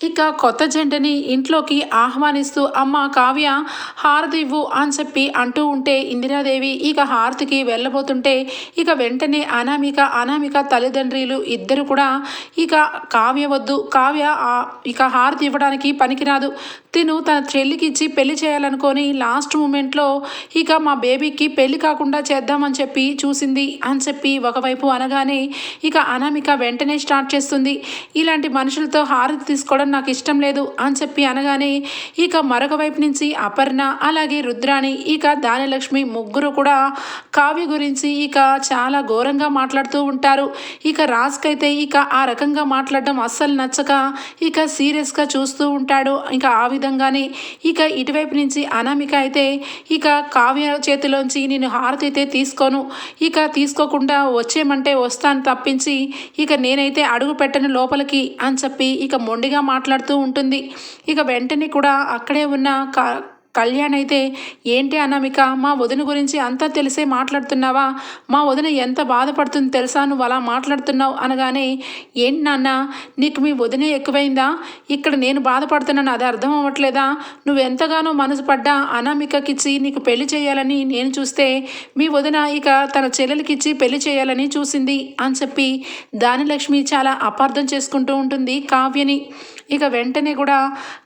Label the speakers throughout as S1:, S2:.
S1: ఇక కొత్త జంటని ఇంట్లోకి ఆహ్వానిస్తూ అమ్మ కావ్య హారతి ఇవ్వు అని చెప్పి అంటూ ఉంటే ఇందిరాదేవి ఇక హారతికి వెళ్ళబోతుంటే ఇక వెంటనే అనామిక అనామిక తల్లిదండ్రులు ఇద్దరు కూడా ఇక కావ్య వద్దు కావ్య ఇక హారతి ఇవ్వడానికి పనికిరాదు. తిను తన చెల్లికి ఇచ్చి పెళ్ళి చేయాలనుకొని లాస్ట్ మూమెంట్లో ఇక మా బేబీకి పెళ్ళి కాకుండా చేద్దామని చెప్పి చూసింది అని చెప్పి ఒకవైపు అనగానే ఇక అనామిక వెంటనే స్టార్ట్ చేస్తుంది. ఇలాంటి మనుషులతో హారతి తీసుకోవడం నాకు ఇష్టం లేదు అని చెప్పి అనగానే ఇక మరొక వైపు నుంచి అపర్ణ అలాగే రుద్రాణి ఇక దానిలక్ష్మి ముగ్గురు కూడా కావ్య గురించి ఇక చాలా ఘోరంగా మాట్లాడుతూ ఉంటారు. ఇక రాజ్కైతే ఇక ఆ రకంగా మాట్లాడడం అస్సలు నచ్చక ఇక సీరియస్గా చూస్తూ ఉంటాడు. ఇంకా ఆ విధంగానే ఇక ఇటువైపు నుంచి అనామిక అయితే ఇక కావ్య చేతిలోంచి నేను హారతి అయితే తీసుకోను ఇక తీసుకోకుండా వచ్చేయమంటే వస్తాను తప్పించి ఇక నేనైతే అడుగు పెట్టను లోపలికి అని చెప్పి ఇక మొండిగా మాట్లాడుతూ ఉంటుంది. ఇక వెంటనే కూడా అక్కడే ఉన్న క కళ్యాణ్ అయితే ఏంటి అనామిక మా వదిన గురించి అంతా తెలిసే మాట్లాడుతున్నావా? మా వదిన ఎంత బాధపడుతుంది తెలుసా? నువ్వు అలా మాట్లాడుతున్నావు అనగానే ఏంటి నాన్న నీకు మీ వదినే ఎక్కువైందా? ఇక్కడ నేను బాధపడుతున్నాను అది అర్థం అవ్వట్లేదా? నువ్వు ఎంతగానో మనసు పడ్డా అనామికకిచ్చి నీకు పెళ్ళి చేయాలని నేను చూస్తే మీ వదిన ఇక తన చెల్లెలకిచ్చి పెళ్ళి చేయాలని చూసింది అని చెప్పి దానిలక్ష్మి చాలా అపార్థం చేసుకుంటూ ఉంటుంది కావ్యని. ఇక వెంటనే కూడా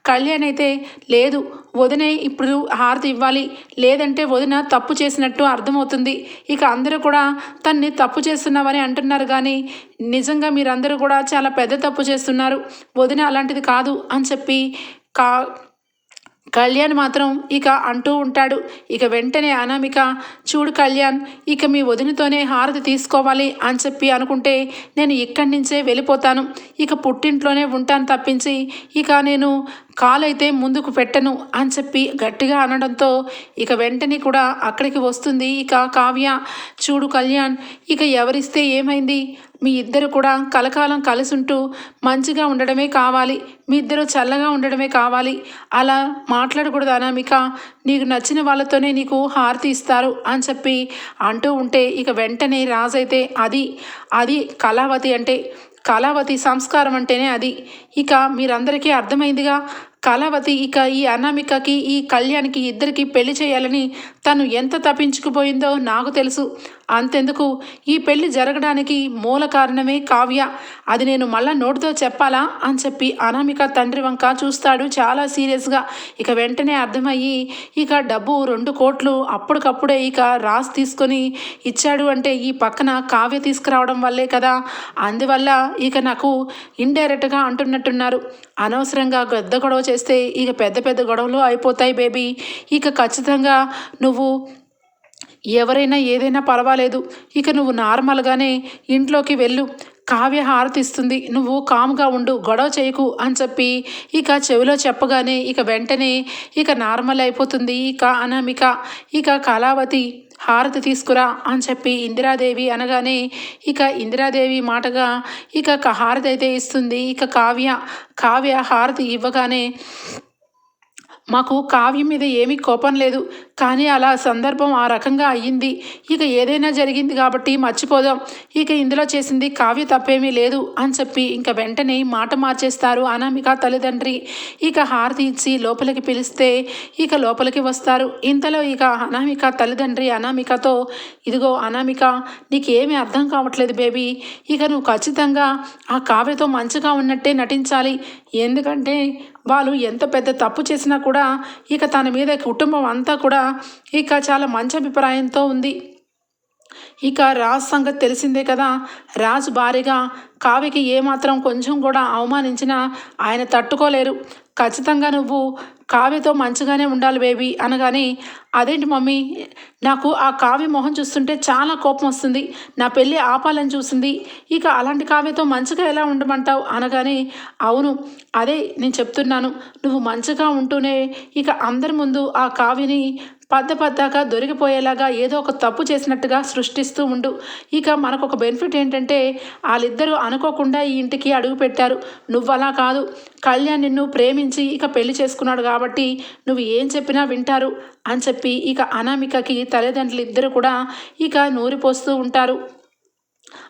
S1: కళ్యాణ్ అయితే లేదు వదినే ఇప్పుడు హారతి ఇవ్వాలి. లేదంటే వదిన తప్పు చేసినట్టు అర్థమవుతుంది. ఇక అందరూ కూడా తన్ని తప్పు చేస్తున్నావని అంటున్నారు కానీ నిజంగా మీరందరూ కూడా చాలా పెద్ద తప్పు చేస్తున్నారు. వదిన అలాంటిది కాదు అని చెప్పి కా కళ్యాణ్ మాత్రం ఇక అంటూ ఉంటాడు. ఇక వెంటనే అనామిక చూడు కళ్యాణ్ ఇక మీ వదినతోనే హారతి తీసుకోవాలి అని చెప్పి అనుకుంటే నేను ఇక్కడి నుంచే వెళ్ళిపోతాను. ఇక పుట్టింట్లోనే ఉంటాను తప్పించి ఇక నేను కాలైతే ముందుకు పెట్టను అని చెప్పి గట్టిగా అనడంతో ఇక వెంటనే కూడా అక్కడికి వస్తుంది ఇక కావ్య. చూడు కళ్యాణ్ ఇక ఎవరిస్తే ఏమైంది? మీ ఇద్దరు కూడా కలకాలం కలుసుంటూ మంచిగా ఉండడమే కావాలి మీ ఇద్దరు చల్లగా ఉండడమే కావాలి. అలా మాట్లాడకూడదు అనామిక నీకు నచ్చిన వాళ్ళతోనే నీకు హారతి ఇస్తారు అని చెప్పి అంటూ ఉంటే ఇక వెంటనే రాజైతే అది అది కళావతి అంటే కళావతి సంస్కారం అంటేనే అది. ఇక మీరందరికీ అర్థమైందిగా కళావతి ఇక ఈ అనామికకి ఈ కళ్యాణ్కి ఇద్దరికి పెళ్ళి చేయాలని తను ఎంత తప్పించుకుపోయిందో నాకు తెలుసు. అంతెందుకు? ఈ పెళ్ళి జరగడానికి మూల కారణమే కావ్య. అది నేను మళ్ళా నోటితో చెప్పాలా? అని చెప్పి అనామిక తండ్రి వంక చూస్తాడు చాలా సీరియస్గా. ఇక వెంటనే అర్థమయ్యి ఇక డబ్బు రెండు కోట్లు అప్పటికప్పుడే ఇక రాసి తీసుకొని ఇచ్చాడు అంటే ఈ పక్కన కావ్య తీసుకురావడం వల్లే కదా. అందువల్ల ఇక నాకు ఇండైరెక్ట్గా అంటున్నట్టున్నారు. అనవసరంగా పెద్ద గొడవ చేస్తే ఇక పెద్ద పెద్ద గొడవలు అయిపోతాయి బేబీ. ఇక ఖచ్చితంగా నువ్వు ఎవరైనా ఏదైనా పర్వాలేదు. ఇక నువ్వు నార్మల్గానే ఇంట్లోకి వెళ్ళు. కావ్య హారతిస్తుంది. నువ్వు కామ్గా ఉండు. గొడవ చేయకు అని చెప్పి ఇక చెవిలో చెప్పగానే ఇక వెంటనే ఇక నార్మల్ అయిపోతుంది. ఇక అనామిక ఇక కళావతి హారతి తీసుకురా అని చెప్పి ఇందిరాదేవి అనగానే ఇక ఇందిరాదేవి మాటగా ఇక క- హారతి అయితే ఇస్తుంది. ఇక కావ్య కావ్య హారతి ఇవ్వగానే మాకు కావ్యం మీద ఏమీ కోపం లేదు. కానీ అలా సందర్భం ఆ రకంగా అయ్యింది. ఇక ఏదైనా జరిగింది కాబట్టి మర్చిపోదాం. ఇక ఇందులో చేసింది కావ్య తప్పేమీ లేదు అని చెప్పి ఇంకా వెంటనే మాట మార్చేస్తారు అనామిక తల్లిదండ్రి. ఇక హారతి ఇచ్చి లోపలికి పిలిస్తే ఇక లోపలికి వస్తారు. ఇంతలో ఇక అనామిక తల్లిదండ్రి అనామికతో ఇదిగో అనామిక నీకేమీ అర్థం కావట్లేదు బేబీ. ఇక నువ్వు ఖచ్చితంగా ఆ కావ్యతో మంచిగా ఉన్నట్టే నటించాలి. ఎందుకంటే వాళ్ళు ఎంత పెద్ద తప్పు చేసినా కూడా ఇక తన మీద కుటుంబం అంతా కూడా ఇక చాలా మంచి అభిప్రాయంతో ఉంది. ఇక రాజు సంగతి తెలిసిందే కదా. రాజు భారీగా కావికి ఏమాత్రం కొంచెం కూడా అవమానించినా ఆయన తట్టుకోలేరు. ఖచ్చితంగా నువ్వు కావ్యతో మంచిగానే ఉండాలి బేబీ అనగానే అదేంటి మమ్మీ నాకు ఆ కావ్య మొహం చూస్తుంటే చాలా కోపం వస్తుంది. నా పెళ్ళి ఆపాలని చూసింది. ఇక అలాంటి కావ్యతో మంచిగా ఎలా ఉండమంటావు? అనగానే అవును అదే నేను చెప్తున్నాను. నువ్వు మంచిగా ఉంటూనే ఇక అందరి ముందు ఆ కావ్యని పద్ద పద్దాక దొరికిపోయేలాగా ఏదో ఒక తప్పు చేసినట్టుగా సృష్టిస్తూ ఉండు. ఇక మనకు ఒక బెనిఫిట్ ఏంటంటే వాళ్ళిద్దరూ అనుకోకుండా ఈ ఇంటికి అడుగు పెట్టారు. నువ్వు అలా కాదు. కళ్యాణ్ నిన్ను ప్రేమించి ఇక పెళ్ళి చేసుకున్నాడు కాబట్టి నువ్వు ఏం చెప్పినా వింటారు అని చెప్పి ఇక అనామికకి తల్లిదండ్రులు ఇద్దరు కూడా ఇక నూరిపోస్తూ ఉంటారు.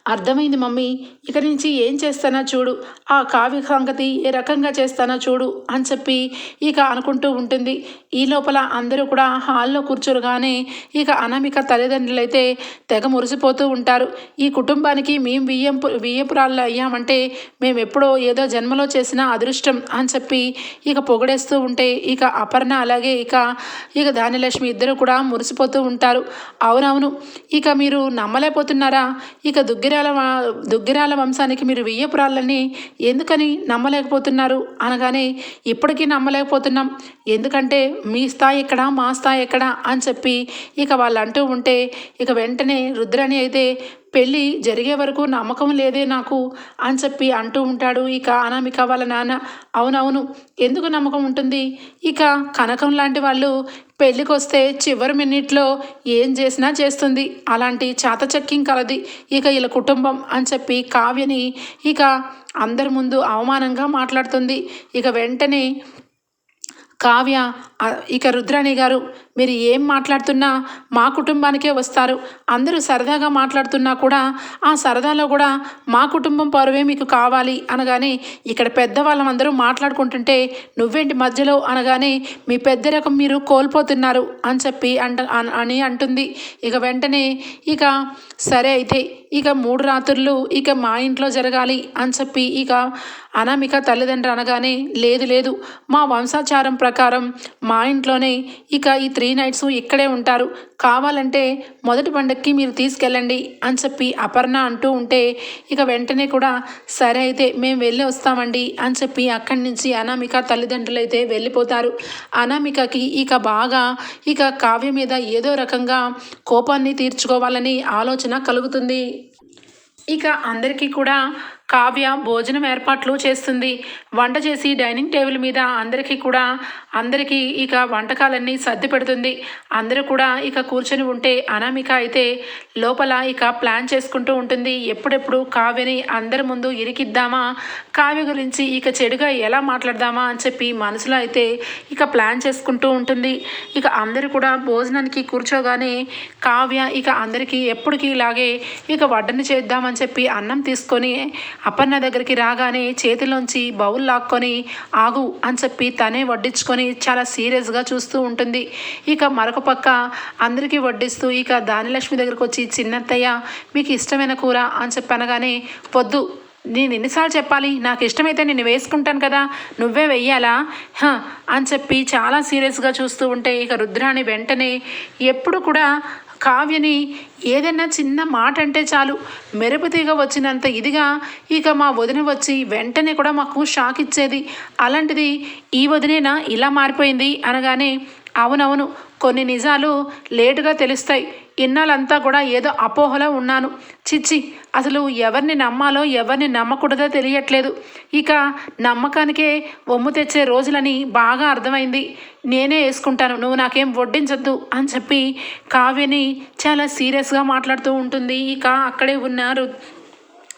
S1: అర్థమైంది మమ్మీ. ఇక నుంచి ఏం చేస్తానో చూడు. ఆ కావ్య సంగతి ఏ రకంగా చేస్తానో చూడు అని చెప్పి ఇక అనుకుంటూ ఉంటుంది. ఈ లోపల అందరూ కూడా హాల్లో కూర్చోరుగానే ఇక అనామిక తల్లిదండ్రులైతే తెగ మురిసిపోతూ ఉంటారు. ఈ కుటుంబానికి మేము వియ్యంపు వియ్యపురాళ్ళు అయ్యామంటే మేము ఎప్పుడో ఏదో జన్మలో చేసిన అదృష్టం అని చెప్పి ఇక పొగడేస్తూ ఉంటే ఇక అపర్ణ అలాగే ఇక ఇక ధాన్యలక్ష్మి ఇద్దరు కూడా మురిసిపోతూ ఉంటారు. అవునవును. ఇక మీరు నమ్మలేకపోతున్నారా? ఇక దుగ్గిరాల దుగ్గిరాల వంశానికి మీరు వెయ్యపురాళ్ళని ఎందుకని నమ్మలేకపోతున్నారు? అనగానే ఇప్పటికీ నమ్మలేకపోతున్నాం. ఎందుకంటే మీ స్థాయి ఎక్కడ మా స్థాయి ఎక్కడ అని చెప్పి ఇక వాళ్ళు అంటూ ఉంటే ఇక వెంటనే రుద్రని అయితే పెళ్ళి జరిగే వరకు నమ్మకం లేదే నాకు అని చెప్పి అంటూ ఉంటాడు ఇక అనామిక వాళ్ళ నాన్న. అవునవును ఎందుకు నమ్మకం ఉంటుంది? ఇక కనకం లాంటి వాళ్ళు పెళ్ళికి వస్తే చివరి మినిట్లో ఏం చేసినా చేస్తుంది. అలాంటి చాతచక్యం కలది. ఇక వీళ్ళ కుటుంబం అని చెప్పి కావ్యని ఇక అందరి ముందు అవమానంగా మాట్లాడుతుంది. ఇక వెంటనే కావ్య ఇక రుద్రాణి గారు మీరు ఏం మాట్లాడుతున్నా మా కుటుంబానికే వస్తారు. అందరూ సరదాగా మాట్లాడుతున్నా కూడా ఆ సరదాలో కూడా మా కుటుంబం పరువే మీకు కావాలి అనగానే ఇక్కడ పెద్దవాళ్ళం అందరూ మాట్లాడుకుంటుంటే నువ్వేంటి మధ్యలో అనగానే మీ పెద్ద రకం మీరు కోల్పోతున్నారు అని చెప్పి అంట అని అంటుంది. ఇక వెంటనే ఇక సరే అయితే ఇక మూడు రాత్రులు ఇక మా ఇంట్లో జరగాలి అని చెప్పి ఇక అనామిక తల్లిదండ్రులు అనగానే లేదు లేదు మా వంశాచారం ప్రకారం మా ఇంట్లోనే ఇక ఈ త్రీ నైట్స్ ఇక్కడే ఉంటారు. కావాలంటే మొదటి పండక్కి మీరు తీసుకెళ్ళండి అని చెప్పి అపర్ణ అంటూ ఉంటే ఇక వెంటనే కూడా సరే అయితే మేము వెళ్ళి వస్తామండి అని చెప్పి అక్కడి నుంచి అనామిక తల్లిదండ్రులు అయితే వెళ్ళిపోతారు. అనామికకి ఇక బాగా ఇక కావ్య మీద ఏదో రకంగా కోపాన్ని తీర్చుకోవాలని ఆలోచన కలుగుతుంది. ఇక అందరికీ కూడా కావ్య భోజనం ఏర్పాట్లు చేస్తుంది. వంట చేసి డైనింగ్ టేబుల్ మీద అందరికీ కూడా అందరికీ ఇక వంటకాలన్నీ సర్ది పెడుతుంది. అందరూ కూడా ఇక కూర్చొని ఉంటే అనామిక అయితే లోపల ఇక ప్లాన్ చేసుకుంటూ ఉంటుంది. ఎప్పుడెప్పుడు కావ్యని అందరి ముందు ఇరికిద్దామా కావ్య గురించి ఇక చెడుగా ఎలా మాట్లాడదామా అని చెప్పి మనసులో అయితే ఇక ప్లాన్ చేసుకుంటూ ఉంటుంది. ఇక అందరూ కూడా భోజనానికి కూర్చోగానే కావ్య ఇక అందరికీ ఎప్పటికీ ఇలాగే ఇక వడ్డన చేద్దామని చెప్పి అన్నం తీసుకొని అపర్ణ దగ్గరికి రాగానే చేతిలోంచి బౌల్ లాక్కొని ఆగు అని చెప్పి తనే వడ్డించుకొని చాలా సీరియస్గా చూస్తూ ఉంటుంది. ఇక మరొక పక్క అందరికీ వడ్డిస్తూ ఇక దానిలక్ష్మి దగ్గరకు వచ్చి చిన్నత్తయ్య మీకు ఇష్టమైన కూర అని చెప్పి అనగానే వద్దు నేను ఎన్నిసార్లు చెప్పాలి? నాకు ఇష్టమైతే నేను వేసుకుంటాను కదా నువ్వే వెయ్యాలా? హ, అని చెప్పి చాలా సీరియస్గా చూస్తూ ఉంటే ఇక రుద్రాణి వెంటనే ఎప్పుడు కూడా కావ్యని ఏదైనా చిన్న మాట అంటే చాలు మెరుపుతీగ వచ్చినంత ఇదిగా ఇక మా వదిన వచ్చి వెంటనే కూడా మాకు షాక్ ఇచ్చేది. అలాంటిది ఈ వదినేనా ఇలా మారిపోయింది అనగానే అవునవును కొన్ని నిజాలు లేటుగా తెలుస్తాయి. ఇన్నాళ్ళంతా కూడా ఏదో అపోహలో ఉన్నాను. చిచ్చి అసలు ఎవరిని నమ్మాలో ఎవరిని నమ్మకూడదో తెలియట్లేదు. ఇక నమ్మకానికే ఒమ్ము తెచ్చే రోజులని బాగా అర్థమైంది. నేనే వేసుకుంటాను నువ్వు నాకేం వడ్డించొద్దు అని చెప్పి కావ్యని చాలా సీరియస్గా మాట్లాడుతూ ఉంటుంది. ఇక అక్కడే ఉన్నారు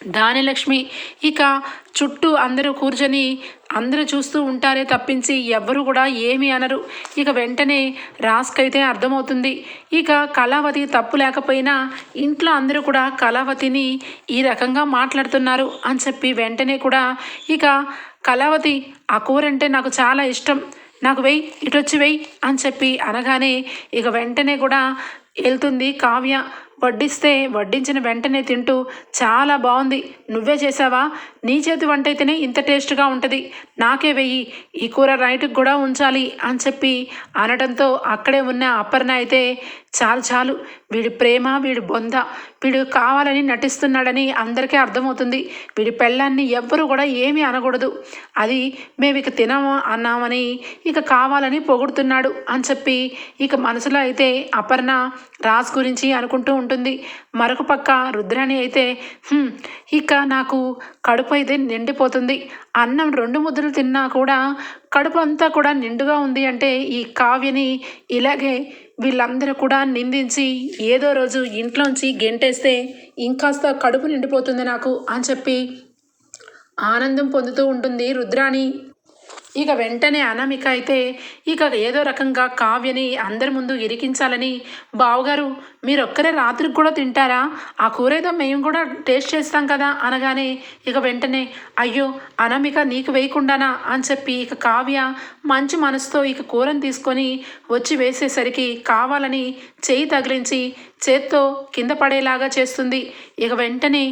S1: దానిలక్ష్మి. ఇక చుట్టూ అందరూ కూర్చొని అందరూ చూస్తూ ఉంటారే తప్పించి ఎవ్వరు కూడా ఏమీ అనరు. ఇక వెంటనే రాస్కైతే అర్థమవుతుంది. ఇక కళావతి తప్పు లేకపోయినా ఇంట్లో అందరూ కూడా కళావతిని ఈ రకంగా మాట్లాడుతున్నారు అని చెప్పి వెంటనే కూడా ఇక కళావతి ఆ కూర అంటే నాకు చాలా ఇష్టం. నాకు వెయ్యి ఇటొచ్చి వెయ్యి అని చెప్పి అనగానే ఇక వెంటనే కూడా వెళ్తుంది కావ్య. వడ్డిస్తే వడ్డించిన వెంటనే తింటూ చాలా బాగుంది నువ్వే చేసావా నీ చేతి వంట అయితేనే ఇంత టేస్ట్గా ఉంటుంది. నాకే వెయ్యి. ఈ కూర రైట్కి కూడా ఉంచాలి అని చెప్పి అనడంతో అక్కడే ఉన్న అపర్ణ అయితే చాలు చాలు. వీడి ప్రేమ వీడి బొంద వీడు కావాలని నటిస్తున్నాడని అందరికీ అర్థమవుతుంది. వీడి పెళ్ళాన్ని ఎవ్వరూ కూడా ఏమీ అనకూడదు. అది మేము ఇక తినము అన్నామని ఇక కావాలని పొగుడుతున్నాడు అని చెప్పి ఇక మనసులో అయితే అపర్ణ రాజ్ గురించి అనుకుంటూ ఉంటుంది. మరొక పక్క రుద్రాణి అయితే ఇక నాకు కడుపు అయితే నిండిపోతుంది. అన్నం రెండు ముద్దలు తిన్నా కూడా కడుపు అంతా కూడా నిండుగా ఉంది అంటే ఈ కావ్యని ఇలాగే వీళ్ళందరూ కూడా నిందించి ఏదో రోజు ఇంట్లోంచి గెంటేస్తే ఇంకాస్త కడుపు నిండిపోతుంది నాకు అని చెప్పి ఆనందం పొందుతూ ఉంటుంది రుద్రాణి. ఇక వెంటనే అనామిక అయితే ఇక ఏదో రకంగా కావ్యని అందరి ముందు ఇరికించాలని బావగారు మీరు ఒక్కరే రాత్రికి కూడా తింటారా? ఆ కూర ఏదో మేము కూడా టేస్ట్ చేస్తాం కదా అనగానే ఇక వెంటనే అయ్యో అనామిక నీకు వేయకుండానా? అని చెప్పి ఇక కావ్య మంచి మనసుతో ఇక కూరని తీసుకొని వచ్చి వేసేసరికి కావాలని చేయి తగిలించి చేత్తో కింద పడేలాగా చేస్తుంది. ఇక వెంటనే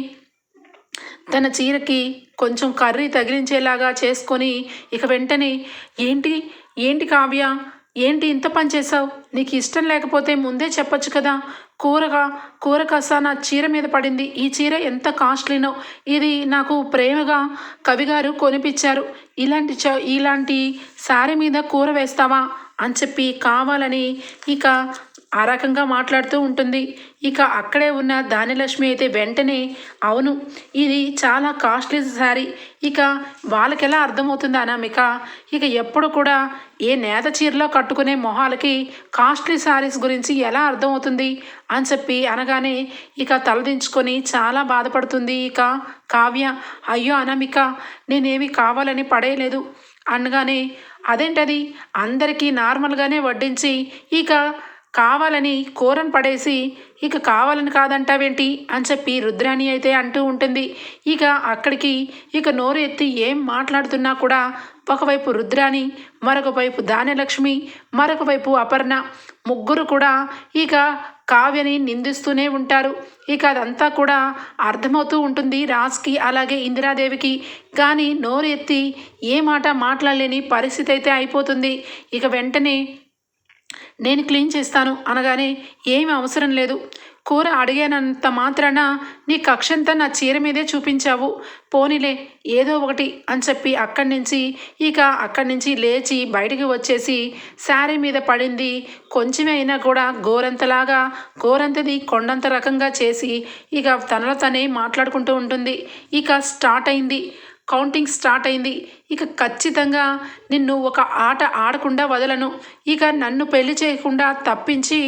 S1: తన చీరకి కొంచెం కర్రీ తగిలించేలాగా చేసుకొని ఇక వెంటనే ఏంటి? ఏంటి కావ్య? ఏంటి ఇంత పని చేసావు నీకు ఇష్టం లేకపోతే ముందే చెప్పొచ్చు కదా. కూరగా కూర కసా నా చీర మీద పడింది. ఈ చీర ఎంత కాస్ట్లీనో. ఇది నాకు ప్రేమగా కవిగారు కొనిపించారు ఇలాంటి చ ఇలాంటి శారీ మీద కూర వేస్తావా? అని చెప్పి కావాలని ఇక ఆ రకంగా మాట్లాడుతూ ఉంటుంది. ఇక అక్కడే ఉన్న దానిలక్ష్మి అయితే వెంటనే అవును ఇది చాలా కాస్ట్లీ శారీ. ఇక వాళ్ళకి ఎలా అర్థమవుతుంది అనామిక? ఇక ఎప్పుడు కూడా ఏ నేత చీరలో కట్టుకునే మొహాలకి కాస్ట్లీ శారీస్ గురించి ఎలా అర్థమవుతుంది? అని చెప్పి అనగానే ఇక తలదించుకొని చాలా బాధపడుతుంది ఇక కావ్య. అయ్యో అనామిక నేనేమి కావాలని పడేయలేదు. అనగానే అదేంటది? అందరికీ నార్మల్గానే వడ్డించి ఇక కావాలని కూరను పడేసి ఇక కావాలని కాదంటావేంటి? అని చెప్పి రుద్రాణి అయితే అంటూ ఉంటుంది. ఇక అక్కడికి ఇక నోరు ఎత్తి ఏం మాట్లాడుతున్నా కూడా ఒకవైపు రుద్రాణి మరొక వైపు ధాన్యలక్ష్మి మరొక వైపు అపర్ణ. ముగ్గురు కూడా ఇక కావ్యని నిందిస్తూనే ఉంటారు. ఇక అదంతా కూడా అర్థమవుతూ ఉంటుంది రాజ్కి అలాగే ఇందిరాదేవికి. కానీ నోరు ఎత్తి ఏ మాట మాట్లాడలేని పరిస్థితి అయితే అయిపోతుంది. ఇక వెంటనే నేను క్లీన్ చేస్తాను అనగానే ఏమి అవసరం లేదు. కూర అడిగానంత మాత్రాన నీ కక్షంతా నా చీర మీదే చూపించావు. పోనీలే ఏదో ఒకటి అని చెప్పి అక్కడి నుంచి ఇక అక్కడి నుంచి లేచి బయటికి వచ్చేసి శారీ మీద పడింది. కొంచెమే అయినా కూడా గోరంతలాగా గోరంతది కొండంత రకంగా చేసి ఇక తనలో తనే మాట్లాడుకుంటూ ఉంటుంది. ఇక స్టార్ట్ అయింది. కౌంటింగ్ స్టార్ట్ అయింది. ఇక ఖచ్చితంగా నిన్ను ఒక ఆట ఆడకుండా వదలను. ఇక నన్ను పెళ్ళి చేయకుండా తప్పించి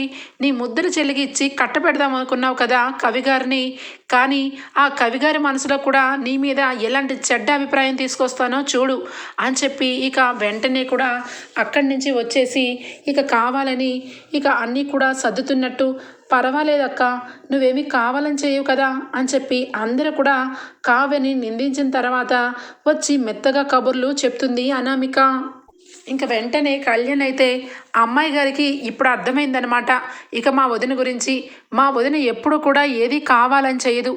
S1: నీ ముద్దలు చెలిగిచ్చి ఇచ్చి కట్టపెడదాం అనుకున్నావు కదా కవిగారిని. కానీ ఆ కవిగారి మనసులో కూడా నీ మీద ఎలాంటి చెడ్డ అభిప్రాయం తీసుకొస్తానో చూడు అని చెప్పి ఇక వెంటనే కూడా అక్కడి నుంచి వచ్చేసి ఇక కావాలని ఇక అన్నీ కూడా సర్దుతున్నట్టు పర్వాలేదక్క నువ్వేమీ కావాలని చేయవు కదా అని చెప్పి అందరూ కూడా కావ్యని నిందించిన తర్వాత వచ్చి మెత్తగా కబుర్లు చెప్తుంది అనామిక. ఇంక వెంటనే కళ్యాణ్ అయితే అమ్మాయి గారికి ఇప్పుడు అర్థమైందనమాట ఇక మా వదిన గురించి మా వదిన ఎప్పుడు కూడా ఏది కావాలని చేయదు.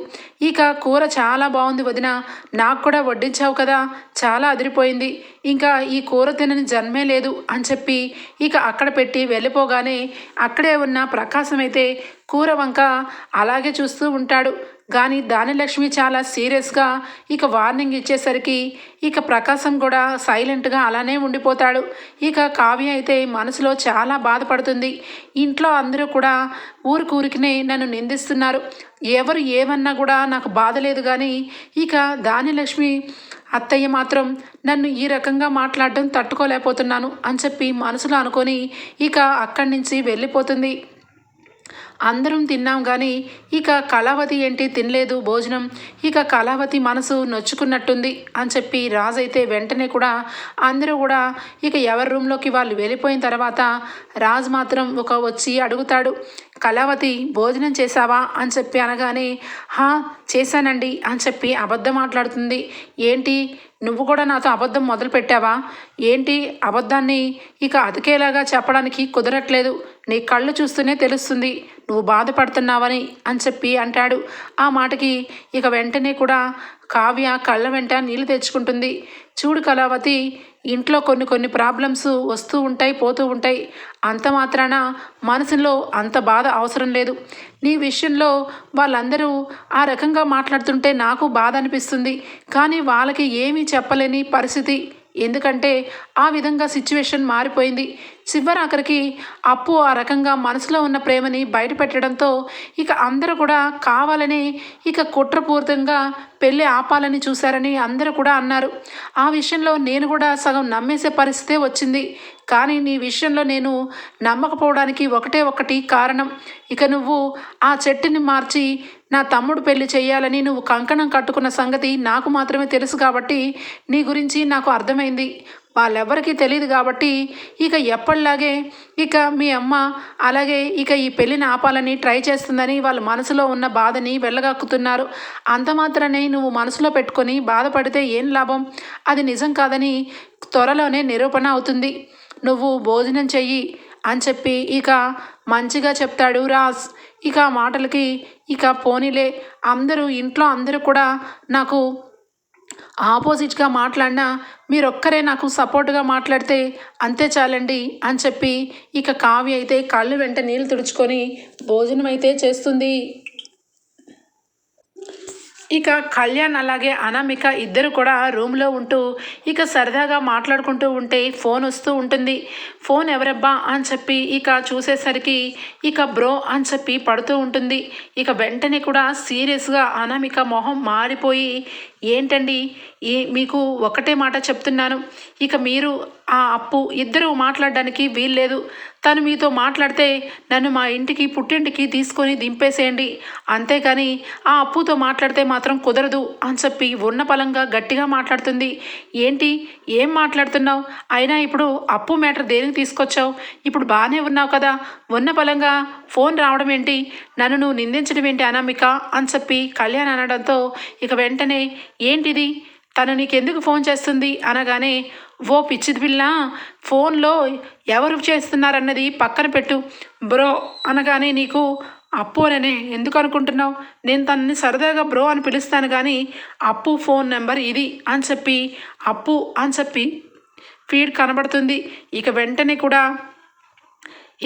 S1: ఇక కూర చాలా బాగుంది వదిన నాకు కూడా వడ్డించావు కదా చాలా అదిరిపోయింది. ఇంకా ఈ కూర తినని జన్మే లేదు అని చెప్పి ఇక అక్కడ పెట్టి వెళ్ళిపోగానే అక్కడే ఉన్న ప్రకాశం అయితే కూర వంక అలాగే చూస్తూ ఉంటాడు. కానీ దానిలక్ష్మి చాలా సీరియస్గా ఇక వార్నింగ్ ఇచ్చేసరికి ఇక ప్రకాశం కూడా సైలెంట్గా అలానే ఉండిపోతాడు. ఇక కావ్య అయితే మనసులో చాలా బాధపడుతుంది. ఇంట్లో అందరూ కూడా ఊరికూరికినే నన్ను నిందిస్తున్నారు. ఎవరు ఏమన్నా కూడా నాకు బాధ లేదు కానీ ఇక దానిలక్ష్మి అత్తయ్య మాత్రం నన్ను ఈ రకంగా మాట్లాడడం తట్టుకోలేకపోతున్నాను అని చెప్పి మనసులో అనుకొని ఇక అక్కడి నుంచి వెళ్ళిపోతుంది. అందరం తిన్నాం కానీ ఇక కళావతి ఏంటి తినలేదు భోజనం. ఇక కళావతి మనసు నొచ్చుకున్నట్టుంది అని చెప్పి రాజు అయితే వెంటనే కూడా అందరూ కూడా ఇక ఎవరి రూమ్లోకి వాళ్ళు వెళ్ళిపోయిన తర్వాత రాజు మాత్రం ఒక వచ్చి అడుగుతాడు కళావతి భోజనం చేశావా? అని చెప్పి అనగానే హా చేశానండి అని చెప్పి అబద్ధం మాట్లాడుతుంది. ఏంటి నువ్వు కూడా నాతో అబద్ధం మొదలు పెట్టావా ఏంటి అబద్ధాన్ని ఇక అతికేలాగా చెప్పడానికి కుదరట్లేదు. నీ కళ్ళు చూస్తూనే తెలుస్తుంది నువ్వు బాధపడుతున్నావని అని చెప్పి అంటాడు. ఆ మాటకి ఇక వెంటనే కూడా కావ్య కళ్ళ వెంట నీళ్ళు తెచ్చుకుంటుంది. చూడు కళావతి ఇంట్లో కొన్ని కొన్ని ప్రాబ్లమ్స్ వస్తూ ఉంటాయి పోతూ ఉంటాయి. అంత మాత్రాన మనసులో అంత బాధ అవసరం లేదు. నీ విషయంలో వాళ్ళందరూ ఆ రకంగా మాట్లాడుతుంటే నాకు బాధ అనిపిస్తుంది. కానీ వాళ్ళకి ఏమీ చెప్పలేని పరిస్థితి. ఎందుకంటే ఆ విధంగా సిచ్యువేషన్ మారిపోయింది. చివరాఖరికి అప్పు ఆ రకంగా మనసులో ఉన్న ప్రేమని బయట పెట్టడంతో ఇక అందరూ కూడా కావాలని ఇక కుట్రపూరితంగా పెళ్ళి ఆపాలని చూశారని అందరూ కూడా అన్నారు. ఆ విషయంలో నేను కూడా సగం నమ్మేసే పరిస్థితే వచ్చింది. కానీ నీ విషయంలో నేను నమ్మకపోవడానికి ఒకటే ఒకటి కారణం. ఇక నువ్వు ఆ చెట్టుని మార్చి నా తమ్ముడు పెళ్ళి చేయాలని నువ్వు కంకణం కట్టుకున్న సంగతి నాకు మాత్రమే తెలుసు కాబట్టి నీ గురించి నాకు అర్థమైంది. వాళ్ళెవ్వరికీ తెలియదు కాబట్టి ఇక ఎప్పటిలాగే ఇక మీ అమ్మ అలాగే ఇక ఈ పెళ్ళిని ఆపాలని ట్రై చేస్తుందని వాళ్ళ మనసులో ఉన్న బాధని వెళ్ళగక్కుతున్నారు. అంత మాత్రమే నువ్వు మనసులో పెట్టుకొని బాధపడితే ఏం లాభం? అది నిజం కాదని త్వరలోనే నిరూపణ అవుతుంది. నువ్వు భోజనం చెయ్యి అని చెప్పి ఇక మంచిగా చెప్తాడు రాజ్. ఇక మాటలకి ఇక పోనీలే. అందరూ ఇంట్లో అందరూ కూడా నాకు ఆపోజిట్గా మాట్లాడినా మీరొక్కరే నాకు సపోర్ట్గా మాట్లాడితే అంతే చాలండి అని చెప్పి ఇక కావ్య అయితే కళ్ళు వెంట నీళ్ళు తుడుచుకొని భోజనం అయితే చేస్తుంది. ఇక కళ్యాణ్ అలాగే అనామిక ఇద్దరు కూడా రూమ్లో ఉంటూ ఇక సరదాగా మాట్లాడుకుంటూ ఉంటే ఫోన్ వస్తూ ఉంటుంది. ఫోన్ ఎవరబ్బా? అని చెప్పి ఇక చూసేసరికి ఇక బ్రో అని చెప్పి పడుతూ ఉంటుంది. ఇక వెంటనే కూడా సీరియస్గా అనామిక మొహం మారిపోయి ఏంటండి? ఈ మీకు ఒకటే మాట చెప్తున్నాను. ఇక మీరు ఆ అప్పు ఇద్దరు మాట్లాడడానికి వీల్లేదు. తను మీతో మాట్లాడితే నన్ను మా ఇంటికి పుట్టింటికి తీసుకొని దింపేసేయండి. అంతేకాని ఆ అప్పుతో మాట్లాడితే మాత్రం కుదరదు అని చెప్పి ఉన్న పలంగా గట్టిగా మాట్లాడుతుంది. ఏంటి? ఏం మాట్లాడుతున్నావు? అయినా ఇప్పుడు అప్పు మ్యాటర్ దేనికి తీసుకొచ్చావు? ఇప్పుడు బాగానే ఉన్నావు కదా. ఉన్న పలంగా ఫోన్ రావడం ఏంటి? నన్ను నువ్వు నిందించడం ఏంటి అనామిక అని చెప్పి కళ్యాణ్ అనడంతో ఇక వెంటనే ఏంటిది? తను నీకెందుకు ఫోన్ చేస్తుంది? అనగానే ఓ పిచ్చిది పిల్ల ఫోన్లో ఎవరు చేస్తున్నారన్నది పక్కన పెట్టు. బ్రో అనగానే నీకు అప్పు అననే ఎందుకు అనుకుంటున్నావు? నేను తనని సరదాగా బ్రో అని పిలుస్తాను కానీ అప్పు ఫోన్ నెంబర్ ఇది అని చెప్పి అప్పు అని చెప్పి ఫీడ్ కనబడుతుంది. ఇక వెంటనే కూడా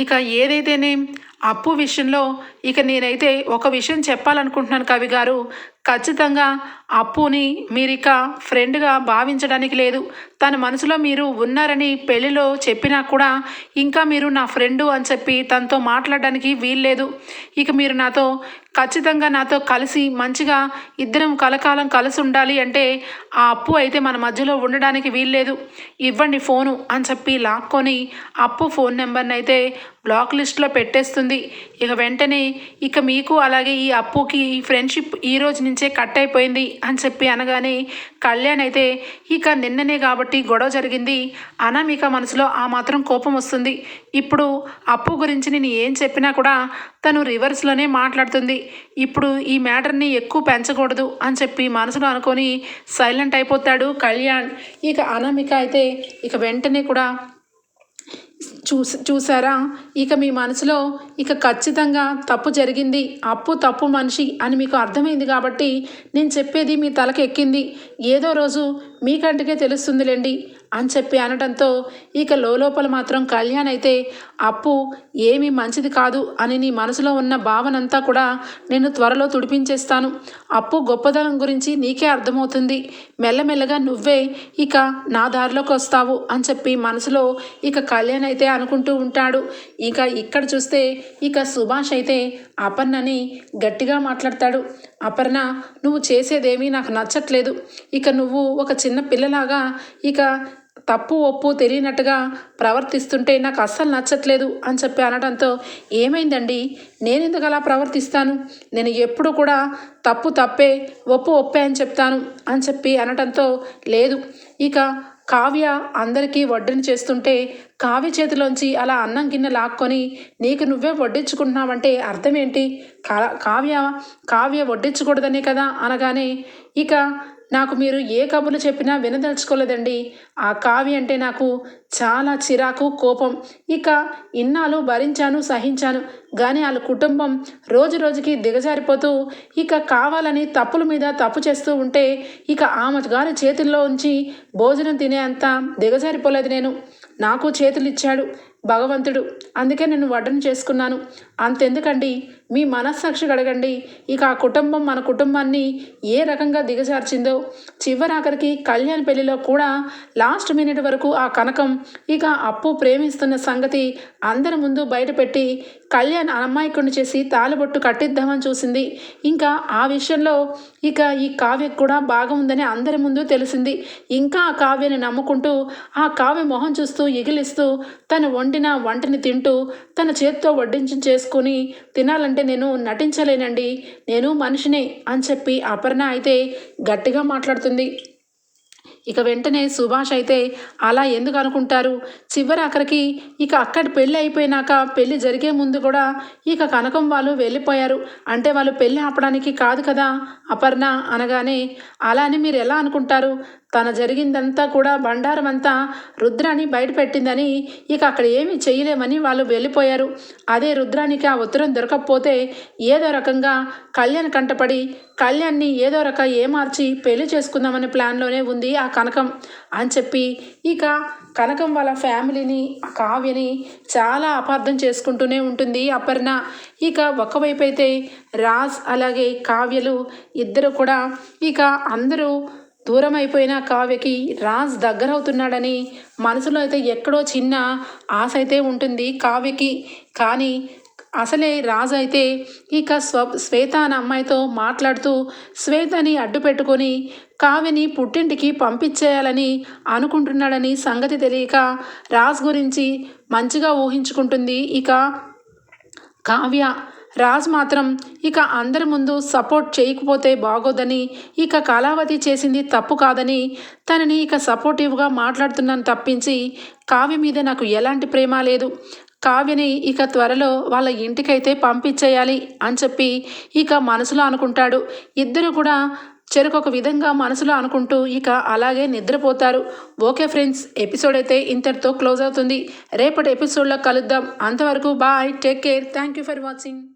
S1: ఇక ఏదైతేనే అప్పు విషయంలో ఇక నేనైతే ఒక విషయం చెప్పాలనుకుంటున్నాను కవి గారు. ఖచ్చితంగా అప్పుని మీరిక ఫ్రెండ్గా భావించడానికి లేదు. తన మనసులో మీరు ఉన్నారని పెళ్ళిలో చెప్పినా కూడా ఇంకా మీరు నా ఫ్రెండు అని చెప్పి తనతో మాట్లాడడానికి వీల్లేదు. ఇక మీరు నాతో ఖచ్చితంగా నాతో కలిసి మంచిగా ఇద్దరం కలకాలం కలిసి ఉండాలి అంటే ఆ అప్పు అయితే మన మధ్యలో ఉండడానికి వీల్లేదు. ఇవ్వండి ఫోను అని చెప్పి లాక్కొని అప్పు ఫోన్ నెంబర్ని అయితే బ్లాక్ లిస్ట్లో పెట్టేస్తుంది. ఇక వెంటనే ఇక మీకు అలాగే ఈ అప్పుకి ఈ ఫ్రెండ్షిప్ ఈ రోజు నుంచే కట్ అయిపోయింది అని చెప్పి అనగానే కళ్యాణ్ అయితే ఇక నిన్ననే కాబట్టి గొడవ జరిగింది. అనామిక మనసులో ఆ మాత్రం కోపం వస్తుంది. ఇప్పుడు అప్పు గురించి నేను ఏం చెప్పినా కూడా తను రివర్స్లోనే మాట్లాడుతుంది. ఇప్పుడు ఈ మ్యాటర్ని ఎక్కువ పెంచకూడదు అని చెప్పి మనసులో అనుకొని సైలెంట్ అయిపోతాడు కళ్యాణ్. ఇక అనామిక అయితే ఇక వెంటనే కూడా చూసి చూసారా? ఇక మీ మనసులో ఇక ఖచ్చితంగా తప్పు జరిగింది. అప్పు తప్పు మనిషి అని మీకు అర్థమైంది కాబట్టి నేను చెప్పేది మీ తలకి ఎక్కింది. ఏదో రోజు మీకంటికే తెలుస్తుందిలేండి అని చెప్పి అనడంతో ఇక లోపల మాత్రం కళ్యాణ్ అయితే అప్పు ఏమీ మంచిది కాదు అని నీ మనసులో ఉన్న భావనంతా కూడా నేను త్వరలో తుడిపించేస్తాను. అప్పు గొప్పదనం గురించి నీకే అర్థమవుతుంది. మెల్లమెల్లగా నువ్వే ఇక నా దారిలోకి వస్తావు అని చెప్పి మనసులో ఇక కళ్యాణ్ అయితే అనుకుంటూ ఉంటాడు. ఇక ఇక్కడ చూస్తే ఇక సుభాష్ అయితే అపర్ణని గట్టిగా మాట్లాడతాడు. అపర్ణ నువ్వు చేసేదేమీ నాకు నచ్చట్లేదు. ఇక నువ్వు ఒక చిన్న పిల్లలాగా ఇక తప్పు ఒప్పు తెలియనట్టుగా ప్రవర్తిస్తుంటే నాకు అస్సలు నచ్చట్లేదు అని చెప్పి అనడంతో ఏమైందండి? నేనెందుకు అలా ప్రవర్తిస్తాను? నేను ఎప్పుడు కూడా తప్పు తప్పే ఒప్పు ఒప్పే అని చెప్తాను అని చెప్పి అనడంతో లేదు. ఇక కావ్య అందరికీ వడ్డన చేస్తుంటే కావ్య చేతిలోంచి అలా అన్నం గిన్నె లాక్కొని నీకు నువ్వే వడ్డించుకుంటున్నావంటే అర్థమేంటి? కా కావ్య కావ్య వడ్డించకూడదనే కదా అనగానే ఇక నాకు మీరు ఏ కబుర్లు చెప్పినా వినదలుచుకోలేదండి. ఆ కావ్య అంటే నాకు చాలా చిరాకు కోపం. ఇక ఇన్నాళ్ళు భరించాను సహించాను. కానీ వాళ్ళ కుటుంబం రోజు రోజుకి దిగజారిపోతూ ఇక కావాలని తప్పుల మీద తప్పు చేస్తూ ఉంటే ఇక ఆమె గారి చేతుల్లో ఉంచి భోజనం తినే అంత దిగజారిపోలేదు నేను. నాకు చేతులు ఇచ్చాడు భగవంతుడు. అందుకే నేను వడ్డన చేసుకున్నాను. అంతెందుకండి? మీ మనస్సాక్షి అడగండి ఇక ఆ కుటుంబం మన కుటుంబాన్ని ఏ రకంగా దిగజార్చిందో చివరాఖరికి కళ్యాణ్ పెళ్ళిలో కూడా లాస్ట్ మినిట్ వరకు ఆ కనకం ఇక అప్పు ప్రేమిస్తున్న సంగతి అందరి ముందు బయటపెట్టి కళ్యాణ్ అమ్మాయికుని చేసి తాలిబొట్టు కట్టిద్దామని చూసింది. ఇంకా ఆ విషయంలో ఇక ఈ కావ్యకు కూడా బాగా ఉందని అందరి ముందు తెలిసింది. ఇంకా ఆ కావ్యని నమ్ముకుంటూ ఆ కావ్య మొహం చూస్తూ ఎగిలిస్తూ తను వండిన వంటని తింటూ తన చేత్తో వడ్డించి చేసుకుని తినాలంటే నేను నటించలేనండి. నేను మనిషినే అని చెప్పి అపర్ణ అయితే గట్టిగా మాట్లాడుతుంది. ఇక వెంటనే సుభాష్ అయితే అలా ఎందుకు అనుకుంటారు? చివరి అక్కడికి ఇక అక్కడ పెళ్ళి అయిపోయినాక పెళ్ళి జరిగే ముందు కూడా ఇక కనకం వాళ్ళు వెళ్ళిపోయారు. అంటే వాళ్ళు పెళ్ళి ఆపడానికి కాదు కదా అపర్ణ అనగానే అలా అని మీరు ఎలా అనుకుంటారు? తన జరిగిందంతా కూడా బండారం అంతా రుద్రాని బయటపెట్టిందని ఇక అక్కడ ఏమీ చేయలేమని వాళ్ళు వెళ్ళిపోయారు. అదే రుద్రానికి ఆ ఉత్తరం దొరకకపోతే ఏదో రకంగా కళ్యాణ్ కంటపడి కళ్యాణ్ని ఏదో రక ఏమార్చి పెళ్ళి చేసుకుందామనే ప్లాన్లోనే ఉంది ఆ కనకం అని చెప్పి ఇక కనకం వాళ్ళ ఫ్యామిలీని కావ్యని చాలా అపార్థం చేసుకుంటూనే ఉంటుంది అపర్ణ. ఇక ఒకవైపు అయితే రాజ్ అలాగే కావ్యలు ఇద్దరు కూడా ఇక అందరూ దూరం అయిపోయిన కావ్యకి రాజ్ దగ్గరవుతున్నాడని మనసులో అయితే ఎక్కడో చిన్న ఆశ అయితే ఉంటుంది కావ్యకి. కానీ అసలే రాజు అయితే ఇక స్వ శ్వేత అనే అమ్మాయితో మాట్లాడుతూ శ్వేతని అడ్డు పెట్టుకొని కావ్యని పుట్టింటికి పంపించేయాలని అనుకుంటున్నాడని సంగతి తెలియక రాజ్ గురించి మంచిగా ఊహించుకుంటుంది. ఇక కావ్య రాజ్ మాత్రం ఇక అందరి ముందు సపోర్ట్ చేయకపోతే బాగోదని ఇక కళావతి చేసింది తప్పు కాదని తనని ఇక సపోర్టివ్గా మాట్లాడుతున్నాను తప్పించి కావ్య మీద నాకు ఎలాంటి ప్రేమ లేదు. కావ్యని ఇక త్వరలో వాళ్ళ ఇంటికైతే పంపించేయాలి అని చెప్పి ఇక మనసులో అనుకుంటాడు. ఇద్దరు కూడా చెరుకొక విధంగా మనసులో అనుకుంటూ ఇక అలాగే నిద్రపోతారు. ఓకే ఫ్రెండ్స్ ఎపిసోడ్ అయితే ఇంతటితో క్లోజ్ అవుతుంది. రేపటి ఎపిసోడ్లో కలుద్దాం. అంతవరకు bye take care. Thank you for watching.